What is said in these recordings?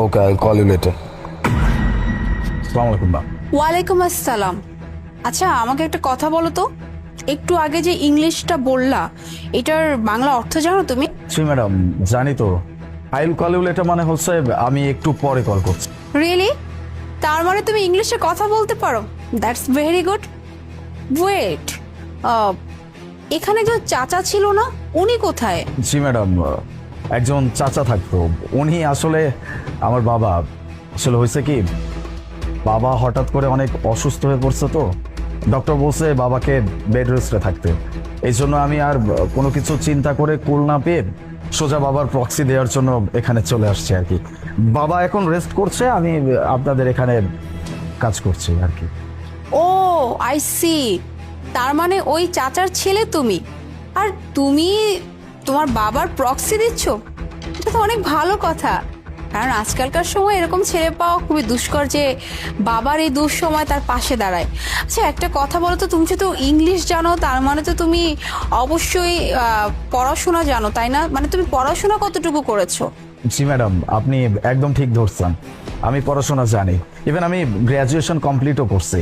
Okay I call you later সালাম আলাইকুম ma'am ওয়ালাইকুম আসসালাম। আচ্ছা আমাকে একটা কথা বলো তো। একটু আগে যে ইংলিশটা বললা এটার বাংলা অর্থ জানো তুমি? জি ম্যাডাম জানি তো। আইল কল ইউ লেটার মানে হচ্ছে আমি একটু পরে কল করছি। রিয়েলি তার মানে তুমি ইংলিশে কথা বলতে পারো? দ্যাটস ভেরি গুড ওয়েট এখানে যে চাচা ছিল না? উনি কোথায়? জি ম্যাডাম একজন চাচা থাকতো। উনি আসলে আমার বাবা। আসলে হয়েছে কি, বাবা হঠাৎ করে অনেক অসুস্থ হয়ে পড়ছে তো। ডক্টর বলছে বাবাকে বেড রেস্টে থাকতে। এই জন্য আমি আর কোনো কিছু চিন্তা করে কুল না পেয়ে সোজা বাবার প্রক্সি দেওয়ার জন্য এখানে চলে আসছি আর কি। বাবা এখন রেস্ট করছে, আমি আপনাদের এখানে কাজ করছি আর কি। ও আই সি তার মানে ওই চাচার ছেলে তুমি। আর তুমি তোমার বাবার প্রক্সি দিচ্ছ? এটা তো অনেক ভালো কথা। কারণ আজকালকার সময় এরকম ছেড়ে পাওয়া খুবই দুষ্কর যে বাবার এই দুঃসময় তার পাশে দাঁড়ায়। আচ্ছা একটা কথা বলো তো, তুমি তো ইংলিশ জানো, তার মানে তো তুমি অবশ্যই পড়াশোনা জানো, তাই না? মানে তুমি পড়াশোনা কতটুকু করেছ? জি, ম্যাডাম, আপনি একদম ঠিক ধরছেন। আমি পড়াশোনা জানি। ইভেন আমি গ্র্যাজুয়েশন কমপ্লিটও করছি।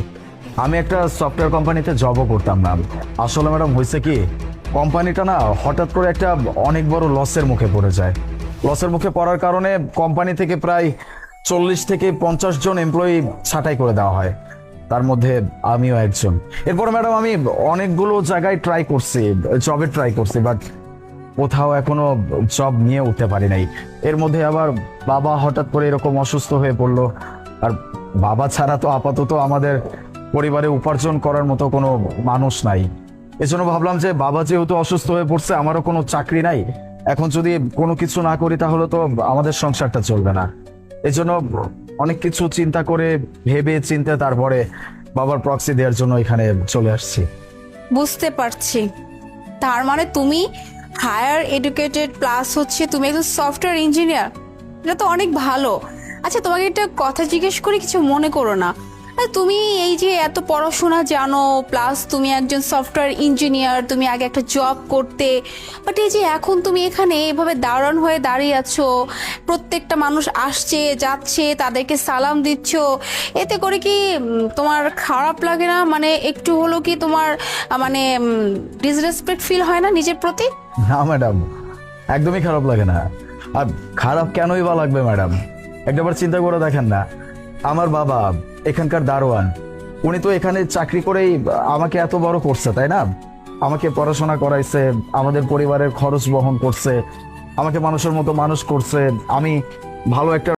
আমি একটা সফটওয়্যার কোম্পানিতে জবও করতাম না আসলে, ম্যাডাম, হয়েছে কি কোম্পানিটা না হঠাৎ করে একটা অনেক বড় লসের মুখে পড়ে যায়। লসের মুখে পড়ার কারণে কোম্পানি থেকে প্রায় চল্লিশ থেকে পঞ্চাশ জন এমপ্লয়ি ছাঁটাই করে দেওয়া হয়। তার মধ্যে আমিও একজন। এরপর ম্যাডাম আমি অনেকগুলো জায়গায় ট্রাই করছি জবে ট্রাই করছি বাট কোথাও এখনও জব নিয়ে উঠতে পারি নাই। এর মধ্যে আবার বাবা হঠাৎ করে এরকম অসুস্থ হয়ে পড়ল। আর বাবা ছাড়া তো আপাতত আমাদের পরিবারে উপার্জন করার মতো কোনো মানুষ নাই। এজন্য ভাবলাম যে বাবা যেহেতু অসুস্থ হয়ে পড়ছে, আমারও কোনো চাকরি নাই। এখন যদি কোনো কিছু না করি তাহলে তো আমাদের সংসারটা চলবে না। এই জন্য অনেক কিছু চিন্তা করে ভেবে চিন্তা তারপরে বাবার প্রক্সি দেওয়ার জন্য এখানে চলে আসছি। বুঝতে পারছি। তার মানে তুমি হায়ার এডুকেটেড প্লাস হচ্ছে তুমি একজন সফটওয়্যার ইঞ্জিনিয়ার এটা তো অনেক ভালো। আচ্ছা তোমাকে একটা কথা জিজ্ঞেস করি, কিছু মনে করো না। তুমি এই যে এত পড়াশোনা জানো প্লাস তুমি একজন সফটওয়্যার ইঞ্জিনিয়ার তুমি আগে একটা জব করতে বাট এই যে এখন তুমি এখানে এভাবে দাঁড়ান হয়ে দাঁড়িয়ে আছো, প্রত্যেকটা মানুষ আসছে, যাচ্ছে, তাদেরকে সালাম দিচ্ছ, এতে করে কি তোমার খারাপ লাগে না? মানে একটু হলো কি তোমার মানে ডিসরেসপেক্ট ফিল হয় না নিজের প্রতি? না ম্যাডাম একদমই খারাপ লাগে না। আর খারাপ কেনই বা লাগবে ম্যাডাম একটাবার চিন্তা করে দেখেন না। আমার বাবা এখানকার দারোয়ান। উনি তো এখানে চাকরি করেই আমাকে এত বড় করছে, তাই না? আমাকে পড়াশোনা করাইছে, আমাদের পরিবারের খরচ বহন করছে, আমাকে মানুষের মতো মানুষ করছে। আমি ভালো একটা